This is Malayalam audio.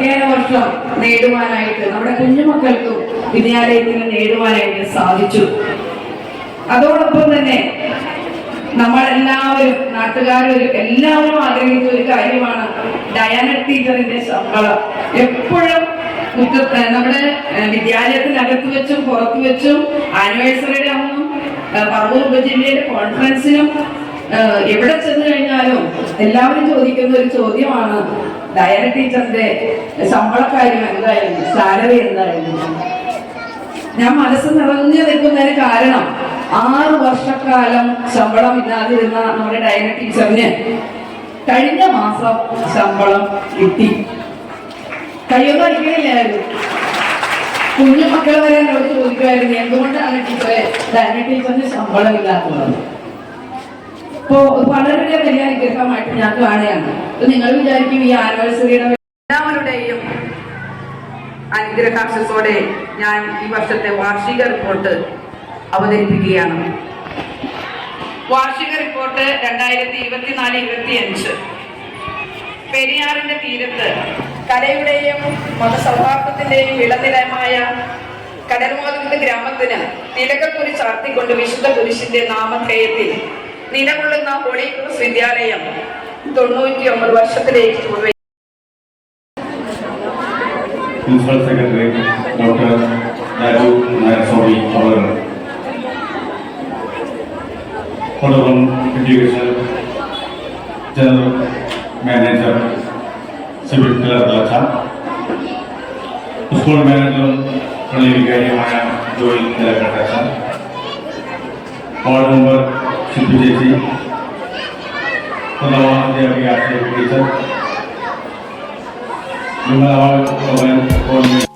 അധ്യയന വർഷം നേടുവാനായിട്ട് നമ്മുടെ കുഞ്ഞുമക്കൾക്കും വിദ്യാലയത്തിന് നേടുവാനായിട്ട് സാധിച്ചു. അതോടൊപ്പം തന്നെ നമ്മളെല്ലാവരും നാട്ടുകാരും എല്ലാവരും ആഗ്രഹിച്ച ഒരു കാര്യമാണ് ഡയാന ടീച്ചറിന്റെ ശമ്പളം. എപ്പോഴും മുറ്റത്ത് നമ്മുടെ വിദ്യാലയത്തിനകത്ത് വെച്ചും പുറത്തു വെച്ചും ആനിവേഴ്സറിയുടെ അന്നും പറവൂർ ഉപജില്ലയുടെ കോൺഫറൻസിനും എവിടെ ചെന്ന് കഴിഞ്ഞാലും എല്ലാവരും ചോദിക്കുന്ന ഒരു ചോദ്യമാണ് ഡയറി ടീച്ചറിന്റെ ശമ്പളക്കാര്യം എന്തായിരുന്നു സാലറി എന്തായിരുന്നു ഞാൻ മനസ്സ് നിറഞ്ഞു നിൽക്കുന്നതിന് കാരണം ആറ് വർഷക്കാലം ശമ്പളം ഇല്ലാതിരുന്ന നമ്മുടെ ഡയറി ടീച്ചറിന് കഴിഞ്ഞ മാസം ശമ്പളം കിട്ടി. കയ്യൊന്നും അടിക്കണില്ലായിരുന്നു. കുഞ്ഞു മക്കൾ വരെ എന്നോട് ചോദിക്കുമായിരുന്നു എന്തുകൊണ്ടാണ് ടീച്ചറെ ഡയറി ടീച്ചറിന് ശമ്പളം ഇല്ലാത്തത് ഇപ്പോ വളരെ വലിയ അനുഗ്രഹമായിട്ട് ഞാൻ കാണുകയാണ്. നിങ്ങൾ വിചാരിക്കും ഈ ആനിവേഴ്സറിയുടെ എല്ലാവരുടെയും അനുഗ്രഹാശത്തോടെ ഞാൻ ഈ വർഷത്തെ വാർഷിക റിപ്പോർട്ട് അവതരിപ്പിക്കുകയാണ്. വാർഷിക റിപ്പോർട്ട് രണ്ടായിരത്തി ഇരുപത്തിനാല് ഇരുപത്തി അഞ്ച് പെരിയാറിന്റെ തീരത്ത് കലയുടെയും മതസൗഹാർദ്ദത്തിന്റെയും ഇളനിലമായ കടൽമോദ ഗ്രാമത്തിന് തിലകക്കുരി ചാർത്തിക്കൊണ്ട് വിശുദ്ധ കുരിശിന്റെ നാമധേയത്തിൽ നിലകൊള്ളുന്ന ഹോളി ക്രോസ് വിദ്യാലയം തൊണ്ണൂറ്റി ഒമ്പത് വർഷത്തിലേക്ക് Nayaswamy, our Honorable Education General Manager Civil Kalalacha, school manager പള്ളിവികാരിയുമായ ജോയിൽ നിലക്കട്ട വാർഡ് മെമ്പർ শিল্পীদেরকে তোমরা আমাদের আগে